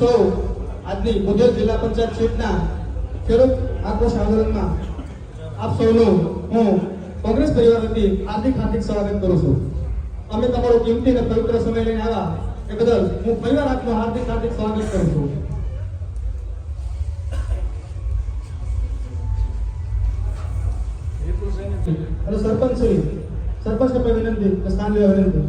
સૌ આજની મુદલ જિલ્લા પંચાયત સીટના ખેડૂત આક્રોશ આંદોલનમાં આપ સૌનું હું કોંગ્રેસ પરિવાર વતી હાર્દિક હાર્દિક સ્વાગત કરું છું. અમે તમારો કિંમતી અને પવિત્ર સમય લઈને આવ્યા એ બદલ હું પરિવાર આપનું હાર્દિક હાર્દિક સ્વાગત કરું છું. અને સરપંચ શ્રી સરપંચ ને પણ વિનંતી સ્થાન લેવા વિનંતી.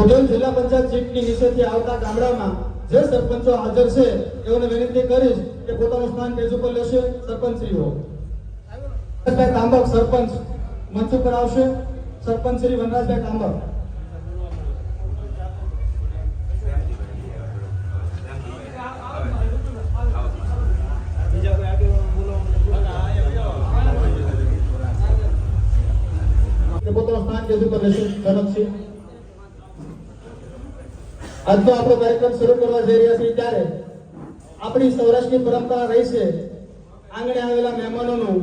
ભુજોલ જિલ્લા પંચાયત સીટની નીચેથી આવતા ગામડામાં જે સરપંચો હાજર છે, એઓને વિનંતી કરીશ કે પોતાનું સ્થાન સ્ટેજ ઉપર લેશે, સરપંચશ્રીઓ. તાંબક સરપંચ મંચ ઉપર આવશે. સરપંચ શ્રી વનરાજભાઈ તાંબક પોતાનું સ્થાન કેજ ઉપર લેશે ઝડપથી આજનો આપણો કાર્યક્રમ શરૂ કરવા જઈ રહ્યા છીએ ત્યારે આપણી સૌરાષ્ટ્રની પરંપરા રહી છે. આંગણે આવેલા મહેમાનોનું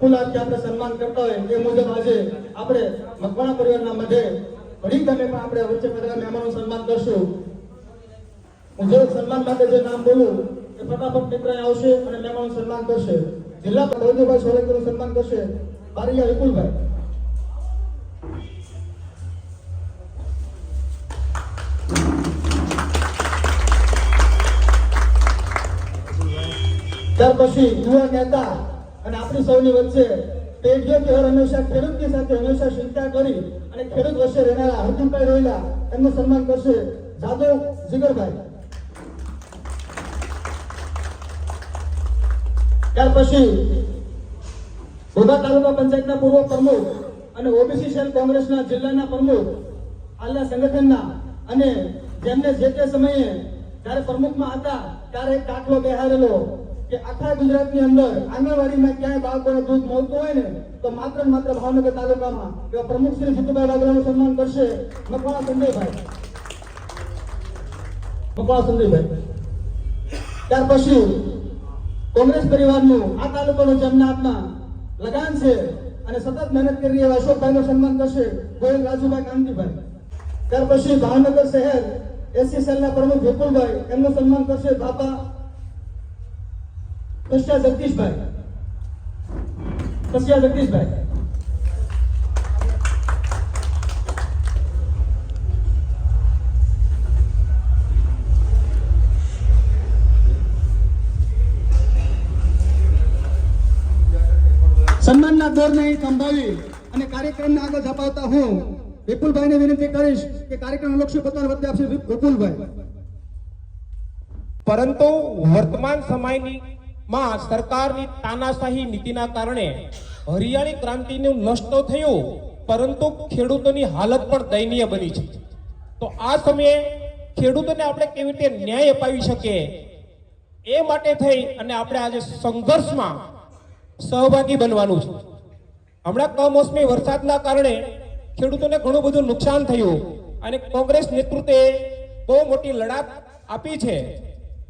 ફૂલ આપી આપણે સન્માન કરતા હોય એ મુજબ આજે આપણે મકવાણા પરિવારના મધ્ય ઘણી તમે પણ આપણે વચ્ચે બધા મહેમાનોનું સન્માન કરશું. હું જે સન્માન માટે જે નામ બોલું એ ફટાફટ મિત્ર આવશે અને મહેમાનોનું સન્માન કરશે. જિલ્લા પ્રધાનભાઈ સોલંકીનું સન્માન કરશે. બારીયા વિપુલભાઈ. ત્યાર પછી યુવા નેતા અને આપણી સૌની વચ્ચે પેઢીઓ તહેવાર હંમેશા ખેડૂતની સાથે હંમેશા ચિંતા કરી અને ખેડૂત વચ્ચે રહેનારા હરજીભાઈ રોહિલા, એમનું સન્માન કરશે જાદવ જીગરભાઈ. ત્યાર પછી બોધા તાલુકા પંચાયતના પૂર્વ પ્રમુખ અને ઓબીસી સેલ કોંગ્રેસના જિલ્લાના પ્રમુખ આલ્લા સંગઠનના અને જેમને જે તે સમયે જ્યારે પ્રમુખમાં હતા, ત્યારે દાખલો બેહારેલો કે આખા ગુજરાતની અંદર આંગણવાડીમાં ક્યાંય બાળકોને દૂધ મળતું હોય ને, તો માત્ર માત્ર ભાવનગર તાલુકામાં એવા પ્રમુખ શ્રી જીતુભાઈ વાઘરાનું સન્માન કરશે મકવાણા સંજયભાઈ. મકવાણા સંજયભાઈ. ત્યાર પછી કોંગ્રેસ પરિવારનું આ તાલુકાનું જેમના હાથમાં લગાન છે અને સતત મહેનત કરી રહ્યા અશોકભાઈનું સન્માન કરશે ગોયલ રાજુભાઈ કાંતિભાઈ ત્યાર પછી ભાવનગર શહેર એસસી સેલના પ્રમુખ વિપુલભાઈ, એમનું સન્માન કરશે બાપા કૃષ્ણા જગદીશભાઈ કૃષ્ણા જગદીશભાઈ સન્માનના દોરને અહીં સંભાળી અને કાર્યક્રમને આગળ ધપાવતા હું વિપુલભાઈને વિનંતી કરીશ કે કાર્યક્રમ લક્ષ્ય પોતાના વચ્ચે આપશે વિપુલભાઈ. પરંતુ વર્તમાન સમયની માં સરકારની તાનાશાહી નીતિના કારણે હરિયાળી ક્રાંતિનું નષ્ટ થયું, પરંતુ ખેડૂતોની હાલત પણ દયનીય બની છે. તો આ સમયે ખેડૂતોને આપણે કેવી રીતે ન્યાય અપાવી શકીએ? એ માટે થઈ અને આપણે આજે સંઘર્ષમાં સહભાગી બનવાનું છે. હમણાં કમોસમી વરસાદના કારણે ખેડૂતોને ઘણું બધું નુકસાન થયું અને કોંગ્રેસ નેતૃત્વે બહુ મોટી લડાત આપી છે.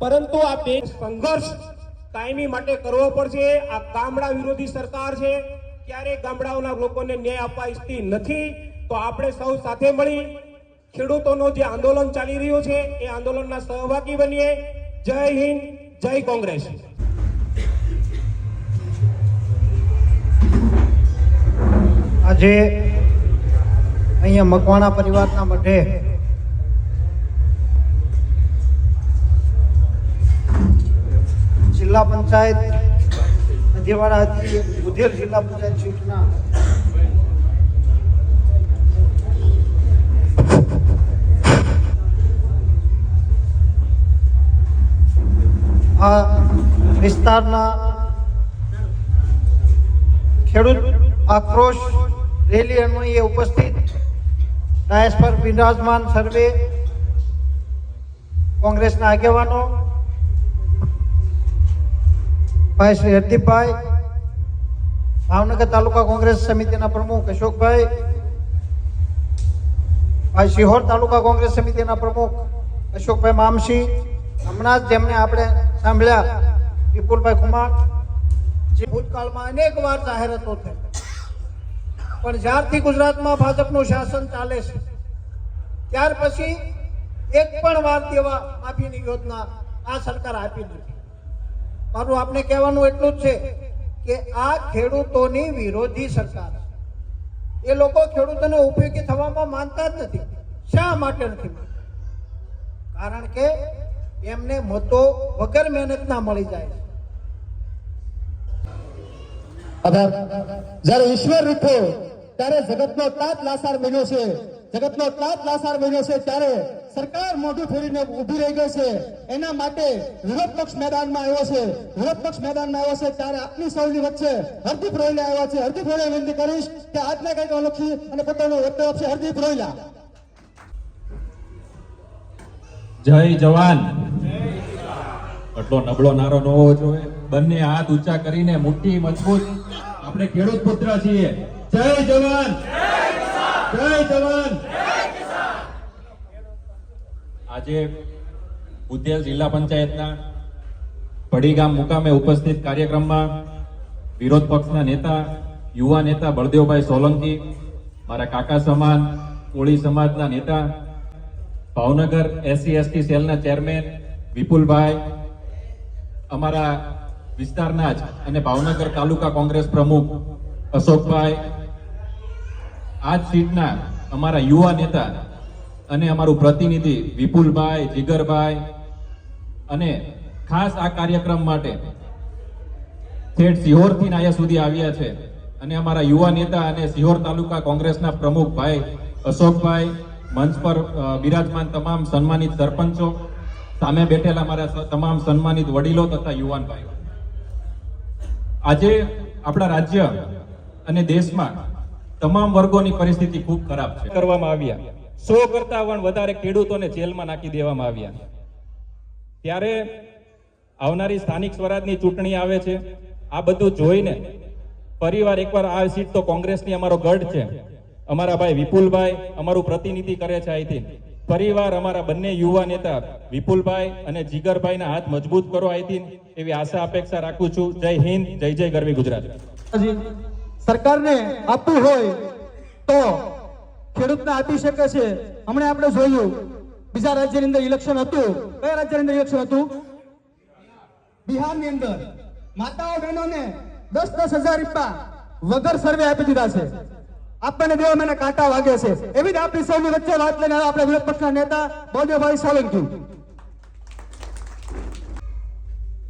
પરંતુ આ બે સંઘર્ષ કાયમી માટે કરવો પડશે. આ ગામડા વિરોધી સરકાર છે. ક્યારે ગામડાઓના લોકોને ન્યાય આપવા ઈચ્છતી નથી. તો આપણે સૌ સાથે મળી ખેડૂતોનો જે આંદોલન ચાલી રહ્યું છે, એ આંદોલનના સહભાગી બનીએ. જય હિન્દ, જય કોંગ્રેસ. આજે અહીંયા મકવાણા પરિવારના મઢે જિલ્લા પંચાયત નદીવાડા હતી બુધેલ જિલ્લા પંચાયત સીટના. આ વિસ્તારના ખેડૂત આક્રોશ રેલી અન્વયે ઉપસ્થિત ડાયસ પર બિરાજમાન સર્વે કોંગ્રેસના આગેવાનો ભાઈ શ્રી હરદીપભાઈ, ભાવનગર તાલુકા કોંગ્રેસ સમિતિના પ્રમુખ અશોકભાઈ, ભાઈ શિહોર તાલુકા કોંગ્રેસ સમિતિના પ્રમુખ અશોકભાઈ મામસી હમણાં જ જેમને આપણે સાંભળ્યા, વિપુલભાઈ કુમાર જે ભૂતકાળમાં અનેક વાર જાહેરાતો થઈ. પણ જ્યારથી ગુજરાતમાં ભાજપનું શાસન ચાલે છે, ત્યાર પછી એક પણ વાર દેવા માફીની યોજના આ સરકાર આપી નથી. મારું આપને કહેવાનું એટલું જ છે કે આ ખેડૂતોની વિરોધી સરકાર. એ લોકો ખેડૂતોને ઉપયોગી થવામાં માનતા જ નથી શા માટે નથી? કારણ કે એમને મતો વગર મહેનતના મળી જાય આભાર ઈશ્વર રૂઠો ત્યારે જગતનો તાત લાસાર બન્યો છે જગતનો તાત લાસાર બન્યો છે ત્યારે સરકાર મોઢું ફેરીને ઊભી રહી ગઈ છે. એના માટે વિરોધ પક્ષ મેદાનમાં આવ્યો છે. વિરોધ પક્ષ મેદાનમાં આવ્યો છે ત્યારે આપની સૌની વચ્ચે હરદીપ રોહિલા આવ્યા છે. હરદીપ રોહિલા વિનંતી કરીશ કે આજના કંઈક અલક્ષી અને પોતાનો વક્તવ્ય આપશે. હરદીપ રોહિલા જય જવાન. આટલો નબળો નારો ન હોવો જોઈએ. બંને હાથ ઊંચા કરીને મુઠ્ઠી મજબૂત. આપણે ખેડૂત પુત્ર છીએ. જય જવાન. જય આજે ઉદ્યાન જિલ્લા પંચાયતના પડી ગામ મુકામે ઉપસ્થિત કાર્યક્રમમાં વિરોધ પક્ષના નેતા, યુવા નેતા બળદેવભાઈ સોલંકી, મારા કાકા સમાન, કોળી સમાજના નેતા, ભાવનગર એસસી, એસટી સેલના ચેરમેન વિપુલભાઈ, અમારા વિસ્તારના જ અને ભાવનગર તાલુકા કોંગ્રેસ પ્રમુખ અશોકભાઈ આ જ સીટના અમારા યુવા નેતા અને અમારું પ્રતિનિધિ વિપુલભાઈ, જીગરભાઈ અને ખાસ આ કાર્યક્રમ માટે ઠેઠ સિહોરથી અહીંયા સુધી આવ્યા છે. અને અમારા યુવા નેતા અને સિહોર તાલુકા કોંગ્રેસના પ્રમુખ ભાઈ અશોકભાઈ, મંચ પર બિરાજમાન તમામ સન્માનિત સરપંચો, સામે બેઠેલા અમારા તમામ સન્માનિત વડીલો તથા યુવાન ભાઈઓ. આજે આપણા રાજ્ય અને દેશમાં તમામ વર્ગોની પરિસ્થિતિ ખૂબ ખરાબ છે. કરવામાં આવ્યા. સો કરતા પણ વધારે ખેડૂતોને જેલમાં નાખી દેવામાં આવ્યા. ત્યારે આવનારી સ્થાનિક સ્વરાજની ચૂંટણી આવે છે. આ બધું જોઈને પરિવાર એકવાર આ સીટ તો કોંગ્રેસની અમારો ગઢ છે. અમારા ભાઈ વિપુલભાઈ અમારું પ્રતિનિધિ કરે છે અહીંથી પરિવાર અમારા બંને યુવા નેતા વિપુલભાઈ અને જીગરભાઈના હાથ મજબૂત કરો અહીંથી એવી આશા અપેક્ષા રાખું છું. જય હિન્દ જય જય ગરવી ગુજરાત. સરકારને આપવું હોય તો ખેડૂતને આપી શકે છે. હમણાં આપણે જોયું, બીજા રાજ્યની અંદર ઇલેક્શન હતું. કયા રાજ્યની અંદર ઇલેક્શન હતું? બિહારની અંદર. માતાઓ બહેનોને દસ દસ હજાર રૂપિયા વગર સર્વે આપી દીધા છે. આપણને દેવા મને કાંટા વાગે છે. એવી જ આપણી સૌની વચ્ચે વાત લઈને આપણે વિરોધ પક્ષના નેતા બળદેવભાઈ સોલંકી.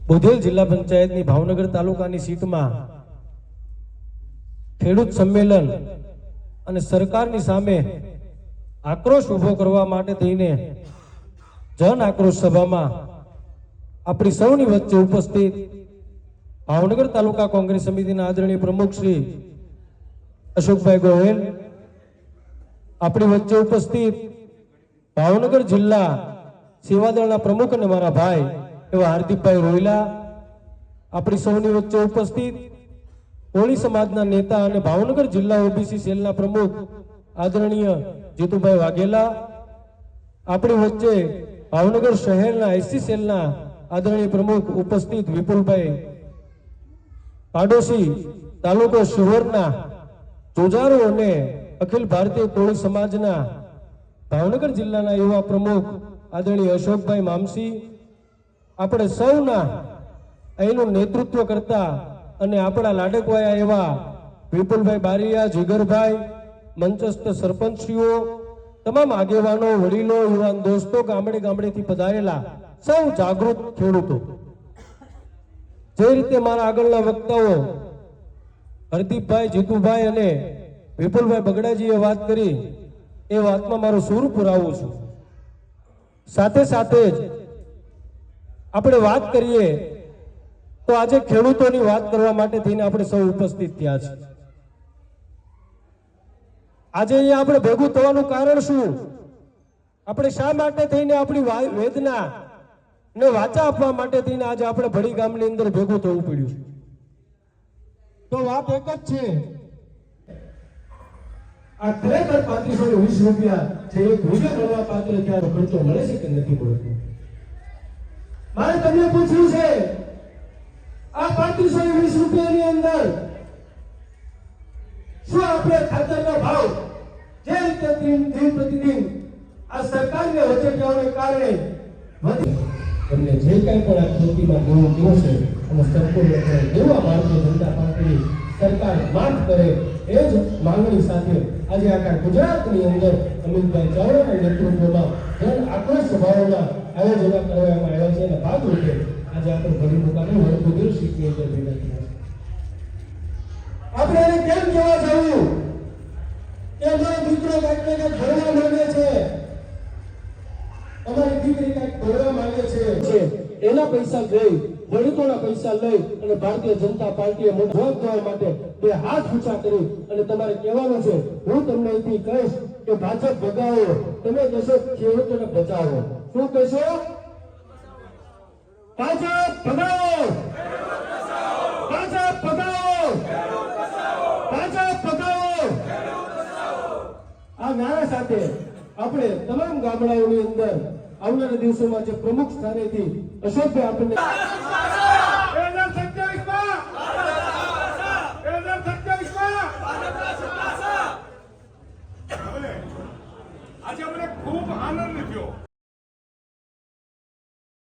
બોધેલ જિલ્લા પંચાયતની ભાવનગર તાલુકાની સીટમાં ખેડૂત સંમેલન અને સરકારની સામે આક્રોશ ઊભો કરવા માટે થઈને જન આક્રોશ સભામાં આપણી સૌની વચ્ચે ઉપસ્થિત ભાવનગર તાલુકા કોંગ્રેસ સમિતિના આદરણીય પ્રમુખ શ્રી અશોકભાઈ ગોહેલ, આપણી વચ્ચે ઉપસ્થિત ભાવનગર જિલ્લા સેવાદળના પ્રમુખ અને મારા ભાઈ એવા હાર્દિકભાઈ રોયલા, આપણી સૌની વચ્ચે ઉપસ્થિત કોળી સમાજના નેતા અને ભાવનગર જિલ્લા ઓબીસી સેલના પ્રમુખ આદરણીય જીતુભાઈ વાઘેલા, આપણી વચ્ચે ભાવનગર શહેરના એસસી સેલના આદરણીય પ્રમુખ ઉપસ્થિત વિપુલભાઈ પાડોશી તાલુકો શિહોરના જોજારો અને અખિલ ભારતીય કોળી સમાજના ભાવનગર જિલ્લાના યુવા પ્રમુખ આદરણીય અશોકભાઈ મામસી, આપણે સૌના અહીંનું નેતૃત્વ કરતા અને આપણા લાડકવાયા એવા વિપુલભાઈ બારીયા, જીગરભાઈ, મંચસ્થ સરપંચશ્રીઓ, તમામ આગેવાનો, વડીલો, યુવાન દોસ્તો ગામડે ગામડેથી પધારેલા સૌ જાગૃત ખેડૂતો. જે રીતે મારા આગળના વક્તાઓ હરદીપભાઈ, જીતુભાઈ અને વિપુલભાઈ બગડાજીએ વાત કરી, એ વાતમાં મારો સૂર પુરાવું છું. સાથે સાથે જ આપણે વાત કરીએ તો આજે ખેડૂતોની વાત કરવા માટે થઈને આપણે સૌ ઉપસ્થિત થયા છે. આજે અહીંયા આપણે ભેગું થવાનું કારણ શું? આપણે શા માટે થઈને આપણી વેદના ને વાચા આપવા માટે થઈને આજે આપણે ભડી ગામની અંદર ભેગું થવું પડ્યું તો વાત એક જ છે. આ ખરેખર પાંત્રીસો ને વીસ રૂપિયા છે, એ ભૂજો કરવા પાત્ર ખર્ચો મળે છે કે નથી મળતો? મારે તમને પૂછ્યું છે આ પાંત્રીસો ને વીસ રૂપિયાની અંદર શું આપણે ખાતરનો ભાવ? જે રીતે દિન દિન પ્રતિદિન આ સરકારને વચેટિયાઓને કારણે વધી જે કાંઈ પણ આ ખેતીમાં દેવું દેવું અને સંપૂર્ણ દેવા ભારતીય જનતા પાર્ટીની સરકાર માફ કરે, એ જ માંગણી સાથે આજે આખા ગુજરાતની અંદર અમિતભાઈ ચાવડાના નેતૃત્વમાં જન આક્રોશ સભાઓના આયોજનો કરવામાં આવ્યા છે અને ભાગરૂપે આજે આપણે ભરી મુકામે વડકુદીર સીટની અંદર ભેગા થયા આપણે એને કેમ જોવા જવું? કે અમારો દીકરો કાંઈક ને કાંઈક ભણવા માંગે છે. અમારી દીકરી કાંઈક ભણવા માંગે છે. એના પૈસા લઈ દલિતોના પૈસા લઈ અને ભારતીય જનતા પાર્ટીએ જવાબ દેવા માટે બે હાથ ઊંચા કરી અને તમારે કહેવાનું છે, હું તમને અહીંથી કહીશ કે ભાજપ ભગાવો, તમે કહેશો ખેડૂતોને બચાવો શું કહેશો? ભાજપ ભગાવો ભાજપ ભગાવો ભાજપ ભગાવો આ નારા સાથે આપણે તમામ ગામડાઓની અંદર આવનારા દિવસોમાં જે પ્રમુખ સ્થાનેથી અશોકભાઈ આપણને